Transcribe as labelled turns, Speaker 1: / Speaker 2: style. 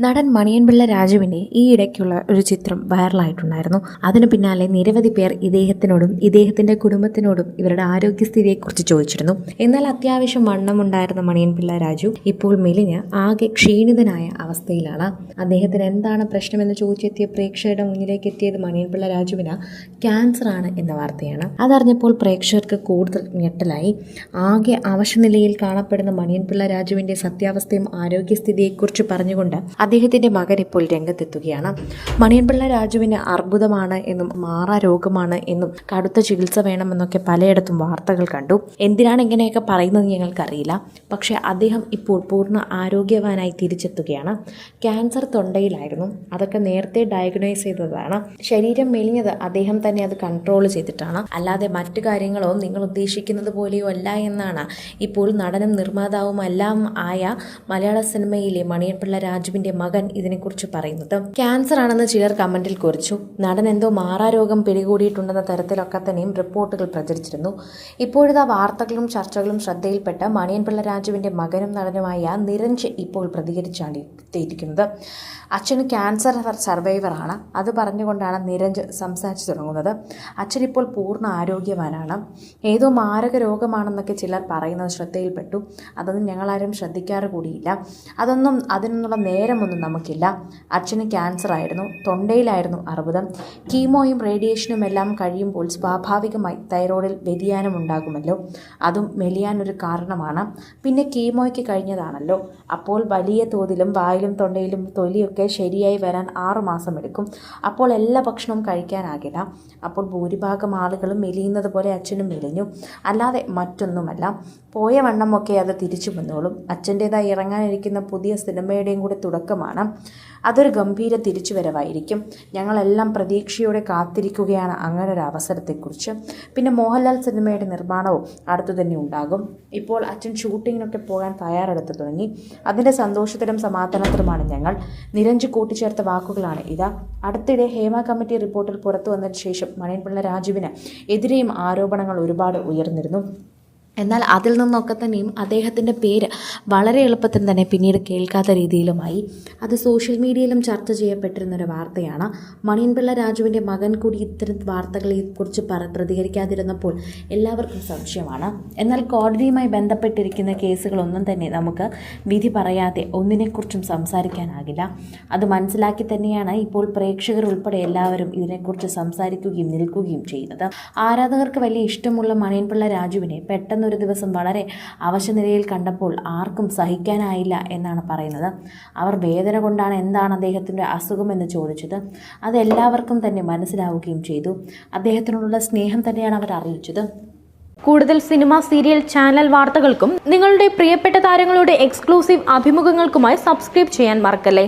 Speaker 1: നടൻ മണിയൻപിള്ള രാജുവിന്റെ ഈ ഇടയ്ക്കുള്ള ഒരു ചിത്രം വൈറലായിട്ടുണ്ടായിരുന്നു. അതിനു പിന്നാലെ നിരവധി പേർ ഇദ്ദേഹത്തിനോടും ഇദ്ദേഹത്തിന്റെ കുടുംബത്തിനോടും ഇവരുടെ ആരോഗ്യസ്ഥിതിയെക്കുറിച്ച് ചോദിച്ചിരുന്നു. എന്നാൽ അത്യാവശ്യം വണ്ണമുണ്ടായിരുന്ന മണിയൻപിള്ള രാജു ഇപ്പോൾ മെലിഞ്ഞ് ആകെ ക്ഷീണിതനായ അവസ്ഥയിലാണ്. അദ്ദേഹത്തിന് എന്താണ് പ്രശ്നമെന്ന് ചോദിച്ചെത്തിയ പ്രേക്ഷകരുടെ മുന്നിലേക്ക് എത്തിയത് മണിയൻപിള്ള രാജുവിന് ക്യാൻസറാണ് എന്ന വാർത്തയാണ്. അതറിഞ്ഞപ്പോൾ പ്രേക്ഷകർക്ക് കൂടുതൽ ഞെട്ടലായി. ആകെ അവശനിലയിൽ കാണപ്പെടുന്ന മണിയൻപിള്ള രാജുവിന്റെ സത്യാവസ്ഥയും ആരോഗ്യസ്ഥിതിയെക്കുറിച്ച് പറഞ്ഞുകൊണ്ട് അദ്ദേഹത്തിന്റെ മകൻ ഇപ്പോൾ രംഗത്തെത്തുകയാണ്. മണിയൻപിള്ള രാജുവിന് അർബുദമാണ് എന്നും മാറാ രോഗമാണ് എന്നും കടുത്ത ചികിത്സ വേണമെന്നൊക്കെ പലയിടത്തും വാർത്തകൾ കണ്ടു. എന്തിനാണ് ഇങ്ങനെയൊക്കെ പറയുന്നത് ഞങ്ങൾക്കറിയില്ല. പക്ഷേ അദ്ദേഹം ഇപ്പോൾ പൂർണ ആരോഗ്യവാനായി തിരിച്ചെത്തുകയാണ്. ക്യാൻസർ തൊണ്ടയിലായിരുന്നു. അതൊക്കെ നേരത്തെ ഡയഗ്നോസ് ചെയ്തതാണ്. ശരീരം മെലിഞ്ഞത് അദ്ദേഹം തന്നെ അത് കൺട്രോൾ ചെയ്തിട്ടാണ്. അല്ലാതെ മറ്റു കാര്യങ്ങളോ നിങ്ങൾ ഉദ്ദേശിക്കുന്നത് പോലെയോ അല്ല എന്നാണ് ഇപ്പോൾ നടനും നിർമ്മാതാവും എല്ലാം ആയ മലയാള സിനിമയിലെ മണിയൻപിള്ള രാജുവിന്റെ മകൻ ഇതിനെക്കുറിച്ച് പറയുന്നത്. ക്യാൻസർ ആണെന്ന് ചിലർ കമന്റിൽ കുറിച്ചു. നടൻ എന്തോ മാറാരോഗം പിടികൂടിയിട്ടുണ്ടെന്ന തരത്തിലൊക്കെ തന്നെയും റിപ്പോർട്ടുകൾ പ്രചരിച്ചിരുന്നു. ഇപ്പോഴത്തെ വാർത്തകളും ചർച്ചകളും ശ്രദ്ധയിൽപ്പെട്ട മണിയൻപിള്ള രാജുവിന്റെ മകനും നടനുമായ നിരഞ്ജ് ഇപ്പോൾ പ്രതികരിച്ചാണ് എത്തിയിരിക്കുന്നത്. അച്ഛന് ക്യാൻസർ സർവൈവറാണ്. അത് പറഞ്ഞുകൊണ്ടാണ് നിരഞ്ജ് സംസാരിച്ചു തുടങ്ങുന്നത്. അച്ഛൻ ഇപ്പോൾ പൂർണ ആരോഗ്യവാനാണ്. ഏതോ മാരക രോഗമാണെന്നൊക്കെ ചിലർ പറയുന്നത് ശ്രദ്ധയിൽപ്പെട്ടു. അതൊന്നും ഞങ്ങളാരും ശ്രദ്ധിക്കാറ് കൂടിയില്ല. അതൊന്നും അതിനുള്ള നേരമൊന്നും നമുക്കില്ല. അച്ഛന് ക്യാൻസർ ആയിരുന്നു. തൊണ്ടയിലായിരുന്നു അർബുദം. കീമോയും റേഡിയേഷനും എല്ലാം കഴിയുമ്പോൾ സ്വാഭാവികമായി തൈറോയിഡിൽ വ്യതിയാനം ഉണ്ടാകുമല്ലോ. അതും മെലിയാനൊരു കാരണമാണ്. പിന്നെ കീമോയ്ക്ക് കഴിഞ്ഞതാണല്ലോ. അപ്പോൾ വലിയ തോതിലും വായിലും തൊണ്ടയിലും തൊലിയൊക്കെ ശരിയായി വരാൻ ആറുമാസം എടുക്കും. അപ്പോൾ എല്ലാ ഭക്ഷണവും കഴിക്കാനാകില്ല. അപ്പോൾ ഭൂരിഭാഗം ആളുകളും മെലിയുന്നത് പോലെ അച്ഛനും മെലിഞ്ഞു. അല്ലാതെ മറ്റൊന്നുമല്ല. പോയ വണ്ണമൊക്കെ അത് തിരിച്ചു വന്നോളും. അച്ഛന്റേതായി ഇറങ്ങാനിരിക്കുന്ന പുതിയ സിനിമയുടെയും കൂടെ തുടക്കമാണ് അതൊരു ഗംഭീര തിരിച്ചുവരവായിരിക്കും. ഞങ്ങളെല്ലാം പ്രതീക്ഷയോടെ കാത്തിരിക്കുകയാണ് അങ്ങനെ ഒരു അവസരത്തെക്കുറിച്ച് പിന്നെ മോഹൻലാൽ സിനിമയുടെ നിർമ്മാണവും അടുത്തു തന്നെ ഉണ്ടാകും. ഇപ്പോൾ അച്ഛൻ ഷൂട്ടിങ്ങിനൊക്കെ പോകാൻ തയ്യാറെടുത്ത് തുടങ്ങി. അതിന്റെ സന്തോഷത്തിലും സമാധാനത്തിലുമാണ് ഞങ്ങൾ. നിരഞ്ജ് കൂട്ടിച്ചേർത്ത വാക്കുകളാണ് ഇതാ. അടുത്തിടെ ഹേമ കമ്മിറ്റി റിപ്പോർട്ടിൽ പുറത്തു വന്നതിന് ശേഷം മണിയൻപിള്ള രാജുവിന് എതിരെയും ആരോപണങ്ങൾ ഒരുപാട് ഉയർന്നിരുന്നു. എന്നാൽ അതിൽ നിന്നൊക്കെ തന്നെയും അദ്ദേഹത്തിന്റെ പേര് വളരെ എളുപ്പത്തിൽ തന്നെ പിന്നീട് കേൾക്കാത്ത രീതിയിലുമായി. അത് സോഷ്യൽ മീഡിയയിലും ചർച്ച ചെയ്യപ്പെട്ടിരുന്നൊരു വാർത്തയാണ്. മണിയൻപിള്ള രാജുവിന്റെ മകൻ കൂടി ഇത്തരം വാർത്തകളെക്കുറിച്ച് പറ പ്രതികരിക്കാതിരുന്നപ്പോൾ എല്ലാവർക്കും സംശയമാണ്. എന്നാൽ കോടതിയുമായി ബന്ധപ്പെട്ടിരിക്കുന്ന കേസുകളൊന്നും തന്നെ നമുക്ക് വിധി പറയാതെ ഒന്നിനെക്കുറിച്ചും സംസാരിക്കാനാകില്ല. അത് മനസ്സിലാക്കി തന്നെയാണ് ഇപ്പോൾ പ്രേക്ഷകർ ഉൾപ്പെടെ എല്ലാവരും ഇതിനെക്കുറിച്ച് സംസാരിക്കുകയും നിൽക്കുകയും ചെയ്യുന്നത്. ആരാധകർക്ക് വലിയ ഇഷ്ടമുള്ള മണിയൻപിള്ള രാജുവിനെ പെട്ടെന്ന് ഒരു ദിവസം വളരെ അവശനിലയിൽ കണ്ടപ്പോൾ ആർക്കും സഹിക്കാനായില്ല എന്നാണ് പറയുന്നത്. അവർ വേദന കൊണ്ടാണ് എന്താണ് അദ്ദേഹത്തിന്റെ അസുഖമെന്ന് ചോദിച്ചത്. അതെല്ലാവർക്കും തന്നെ മനസ്സിലാവുകയും ചെയ്തു. അദ്ദേഹത്തിനോടുള്ള സ്നേഹം തന്നെയാണ് അവർ അറിയിച്ചത്.
Speaker 2: കൂടുതൽ സിനിമ സീരിയൽ ചാനൽ വാർത്തകൾക്കും നിങ്ങളുടെ പ്രിയപ്പെട്ട താരങ്ങളുടെ എക്സ്ക്ലൂസീവ് അഭിമുഖങ്ങൾക്കുമായി സബ്സ്ക്രൈബ് ചെയ്യാൻ മറക്കല്ലേ?